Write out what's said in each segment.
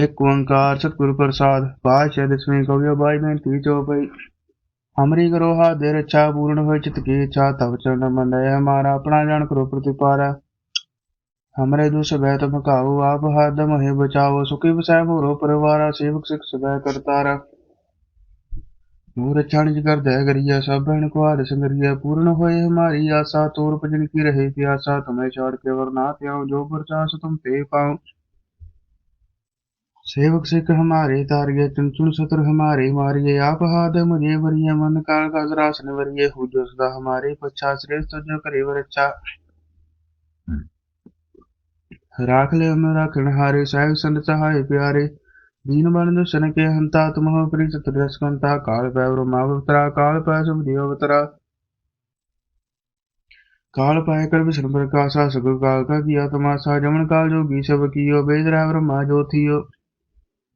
ਇੱਕ ਓੰਕਾਰ ਸਤਿਗੁਰ ਪ੍ਰਸਾਦ, ਬਾਦਸ਼ਾਹ ਦਸਵੇਂ ਕਵਿਓ ਬਾਈ ਬੇਨਤੀ ਜੋ ਭਈ ਹਮਰੀ ਕਰੋ ਹਾ ਦੇ ਰਚਾ ਪੂਰਨ ਹੋਏ ਚਿਤ ਕੀ ਇੱਛਾ ਤਵ ਚਰਨ ਮੰਨੈ, ਹਮਾਰਾ ਆਪਣਾ ਜਾਣ ਕਰੋ ਪ੍ਰਤਿਪਾਰਾ। ਹਮਰੇ ਦੁਸ ਬੈ ਤੁਮ ਕਾਉ ਆਪ ਹਰਦਮ ਹੈ ਬਚਾਓ, ਸੁਖੀ ਬਸੈ ਹੋਰੋ ਪਰਿਵਾਰਾ, ਸੇਵਕ ਸਿਖ ਸਬੈ ਕਰਤਾਰਾ ਮੂਰ ਚਣ ਜਿ ਕਰਦੈ ਗਰੀਆ, ਸਭ ਭੈਣ ਕੋ ਹਾਰ ਸੰਗਰੀਆ, ਪੂਰਨ ਹੋਏ ਹਮਾਰੀ ਆਸਾ, ਤੋਰ ਭਜਨ ਕੀ ਰਹੇ ਪਿਆਸਾ, ਤੁਮੈ ਛਾੜ ਕੇ ਵਰਨਾ ਤਿਆਉ ਜੋ ਪ੍ਰਚਾਸ ਤੁਮ ਤੇ ਪਾਉ। सेवक सिख हमारे तारिये चुन चुन सतर हमारे मारिये आप हाथ मुझे वरिय मन काल का जरासन वरिय हो जो सदा हमारे पच्छा श्रेष्ठ जो करे वर अच्छा राख ले हमें राखण हारे साहिब संत सहाय प्यारे दीन बन दुष्टन के हंता तुम हो प्री चतुर्दश कंता काल पै ब्रह्मावतरा काल पै शुभ देवतरा काल पाए कर विष्णु प्रकाशा सगुर काल का किया तमाशा जमन काल जोगी सब कियो वेद रह ब्रह्मा ज्योतियो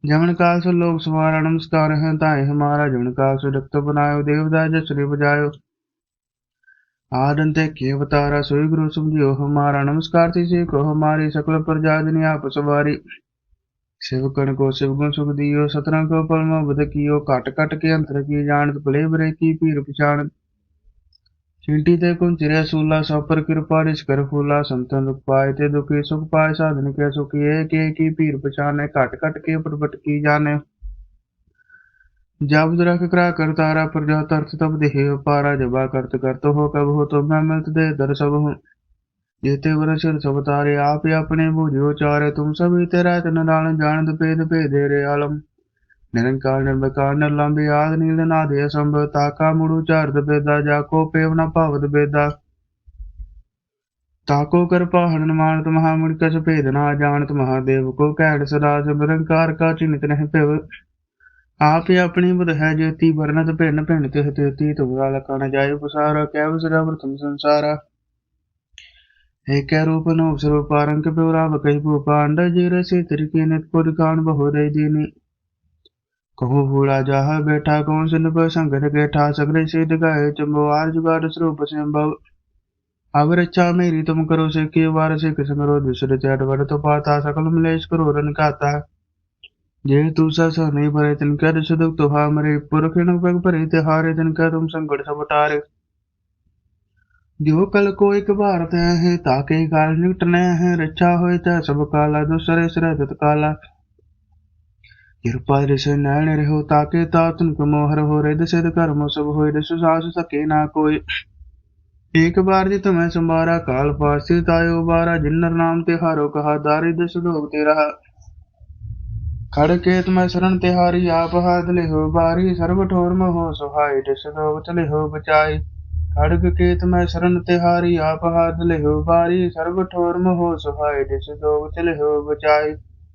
जमन काल से लोग सवारा नमस्कार है ताए हमारा जमन काल से रक्त बनायो देवदा जसरे बजायो आदंते के अवतारा सोई गुरु समझियो हमारा नमस्कार तिसे को हमारी सकल प्रजा जनि आप सवारी शिवकण को शिवगुण सुख दियो सतरंग को पलम बद कियो काट काट के अंतर की जानत भले बरे की पीर पछाण चिंटी ते कुंज चिरे सूला सौ पर कृपा रिस कर फूला संतन दुख पाए ते दुखी सुख पाए साधन के सुखी एक एक की पीर पछाने काट काट के प्रपट की जाने जब रख करा कर तारा प्रजा तरत तब देह पारा जबा करत करत हो कब हो तो मैं मिलत दे दर सब हूँ जेते वर सिर सब तारे आप ही अपने बूझो चारे तुम सभी तेरा तन दान जानत भेद भेदे रे आलम ਨਿਰੰਕਾਰ ਨਿਰਵਕਾਰ ਨਿਰਲੰਭਿ ਆਦ, ਨੀਲ ਨਾਦੇ ਅਸੰਭਵ ਤਾਕਾ, ਮੁੜੂ ਝਰਦ ਬੇਦਾ ਜਾ ਕੋ ਪੇਵ ਨਾ ਭਵਦ ਬੇਦਾ। ਤਾਕੋ ਕਿਰਪਾ ਹਰਨ ਮਾਨਤ ਮਹਾਮੁਨਿ, ਕਛ ਭੇਦ ਨਾ ਜਾਣਤ ਮਹਾਦੇਵ। ਕੋ ਕਹਿਣ ਸਦਾ ਸਿਮਰੰਕਾਰ ਕਾ ਚਿੰਤ ਨਹਿ ਭਿਵ। ਆਪ ਹੀ ਆਪਣੀ ਬੁਧ ਹੈ ਜੇਤੀ ਵਰਨਤ ਭਿੰਨ ਭਿੰਨ ਤਿਹ ਤੇਤੀ ਤੁਗਰਾ ਲਕਣ ਜਾਏ ਪਸਾਰ ਕਹਿਵ ਸਦਾ ਪ੍ਰਥਮ ਸੰਸਾਰਾ। ਏਕੈ ਰੂਪ ਨੋ ਸਰੂਪ ਆਰੰਕ ਪਿਵਰਾ ਬਕੈ ਭੂਪਾਂਡ ਜੀ ਰਸੇ ਤ੍ਰਿਕੇਨਤ ਪੁਰ ਕਾਣ ਬਹੁ ਰਹੀ ਦੀਨੀ। कहो भूला जाह बैठा कौन सुन पर संगत बैठा सगरे सिद्ध गाय चंबवार जुगाड़ स्वरूप संभव अब रक्षा मेरी तुम करो से के वार से किस करो दूसरे चैट वर तो पाता सकल मलेश करो रन खाता जे तू सा नहीं भरे तिनका दुख दुख तो मरे पुरख न पग भरे तिहारे तिनका तुम संकट सब टारे जो कल को एक भारत है ताके काल निकटने है रक्षा होए तै सब काला दूसरे सिर काला कृपा ऋषि नैन रहो ताके ता तुमको मोहर हो रिद सिद्ध कर्म सब होए दस सास सके ना कोई एक बार जी तुम्हें संबारा काल पासी तायो बारा जिन्नर नाम तिहारो कहा दारी दस लोग तेरा खड़ के तुम्हें शरण तिहारी आप हाथ ले हो बारी सर्व ठोर में हो सुहाई दस लोग चले हो बचाई खड़ग के तुम्हें शरण तिहारी आप हाथ ले हो बारी सर्व ठोर में हो सुहाई दस लोग चले हो बचाई